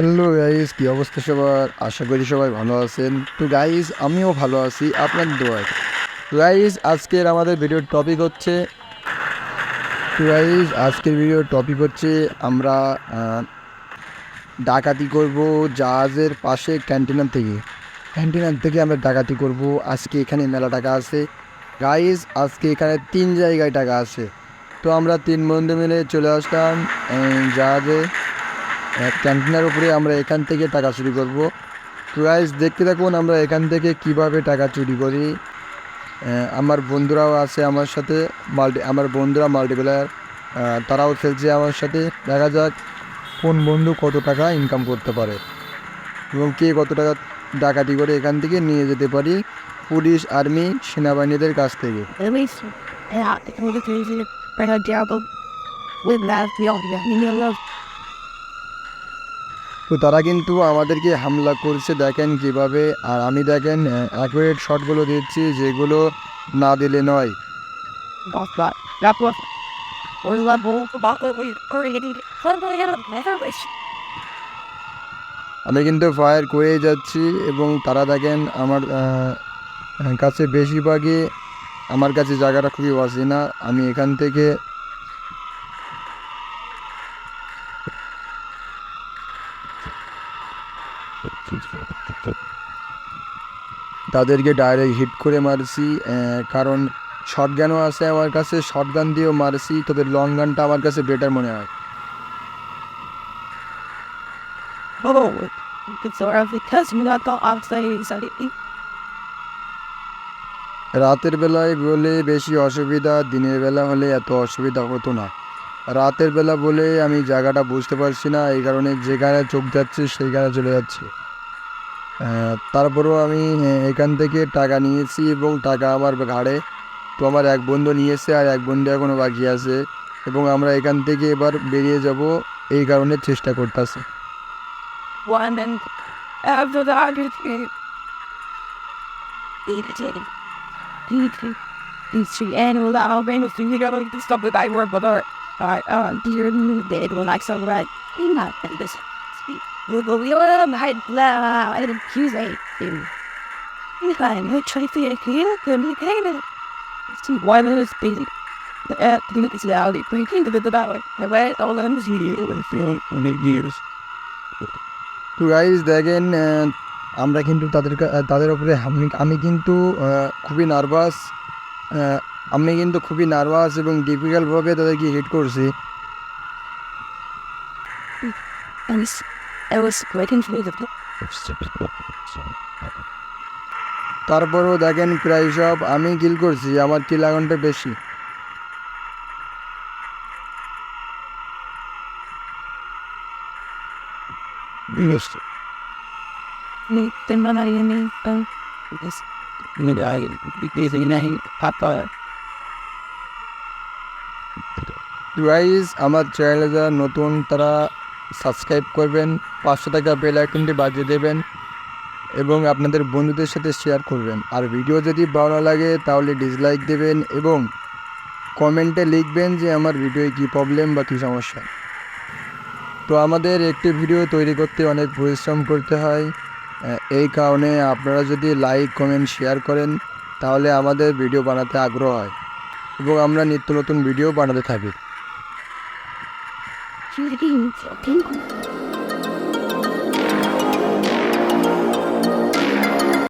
Hello guys কী অবস্থা সবার? আশা করি সবাই ভালো আছেন। তো গাইস আমিও ভালো আছি, আপনার দোয়ায়। তো গাইস আজকের আমাদের ভিডিওর টপিক হচ্ছে, তো গাইস আজকের ভিডিওর টপিক হচ্ছে আমরা ডাকাতি করব জাহাজের পাশে ক্যান্টিনার থেকে। ক্যান্টিনার থেকে আমরা ডাকাতি করব। আজকে এখানে মেলা টাকা আছে। গাইস আজকে এখানে তিন জায়গায় টাকা আছে। তো আমরা তিন বন্ধু মিলে চলে আসলাম জাহাজে। ক্যান্টিনার উপরে আমরা এখান থেকে টাকা চুরি করব তো গাইজ দেখতে থাকুন আমরা এখান থেকে কীভাবে টাকা চুরি করি আহ, আমার বন্ধুরাও আছে আমার সাথে মাল্টি আমার বন্ধুরা মাল্টিপ্লেয়ার তারাও খেলছে আমার সাথে দেখা যাক কোন বন্ধু কত টাকা ইনকাম করতে পারে এবং কে কত টাকা ডাকাতি করে এখান থেকে নিয়ে যেতে পারি পুলিশ আর্মি সেনাবাহিনীদের কাছ থেকে yeah, I can look at it. Right on Diablo. With that, we all got me love. তো তারা কিন্তু আমাদেরকে হামলা করছে, দেখেন কীভাবে আর আমি দেখেন অ্যাকুরেট শটগুলো দিচ্ছি, যেগুলো না দিলে নয়. আমি কিন্তু ফায়ার করেই যাচ্ছি এবং তারা দেখেন আমার কাছে বেশিরভাগই আমার কাছে জায়গাটা খুবই অচেনা আমি এখান থেকে তাদেরকে ডাইরেক্ট হিট করে মারছি কারণ শর্ট গানও আছে আমার কাছে শর্ট গান দিয়েও মারছি তবে লং গানটা আমার কাছে বেটার মনে হয় Oh. রাতের বেলায় বলে বেশি অসুবিধা দিনের বেলা হলে এত অসুবিধা হতো না রাতের বেলা বলে আমি জায়গাটা বুঝতে পারছি না, এই কারণে যেখানে চোখ যাচ্ছে সেইখানে চলে যাচ্ছে। তারপরেও আমি এখান থেকে টাকা নিয়েছি এবং টাকা আমার ঘাড়ে। তো আমার এক বন্ধু নিয়েছে আর এক বন্ধু এখনও বাকি আছে এবং আমরা এখান থেকে এবার বেরিয়ে যাব, এই কারণে চেষ্টা করতেছি। Her. Alright, uh, dear dead when I saw that. You're not in this. We'll go, we will hide blah, and accuse a him. You find me trying to get here, can be painted. See, one of us busy. The app, the is loud, breaking to the battle. The way all of them is here, with feeling on the years. তো guys দেখেন আহ, আমরা কিন্তু তাদের কা- আহ, তাদের উপরে আমি আমি কিন্তু আহ, খুবই নার্ভাস আমি কিন্তু খুবই নার্ভাস এবং ডিফিকাল্টভাবে তাদেরকে হিট করছি তারপরেও দেখেন প্রায় সব আমি কিল করছি আমার কিল আগুনটা বেশি me, the man I me, um, this, me, I, this, and I, Papa, guys আমার চ্যানেলে যারা নতুন, তারা সাবস্ক্রাইব করবেন, পাঁচশো টাকা বেল আইকনটি বাজিয়ে দেবেন এবং আপনাদের বন্ধুদের সাথে শেয়ার করবেন। আর ভিডিও যদি ভালো লাগে, তাহলে ডিসলাইক দেবেন এবং কমেন্টে লিখবেন যে আমার ভিডিওয় কী প্রবলেম বা কী সমস্যা। তো আমাদের একটি ভিডিও তৈরি করতে অনেক পরিশ্রম করতে হয়। এই কারণে আপনারা যদি লাইক কমেন্ট শেয়ার করেন, তাহলে আমাদের ভিডিও বানাতে আগ্রহ হয়। এবং আমরা নিত্য নতুন ভিডিও বানাতে থাকি.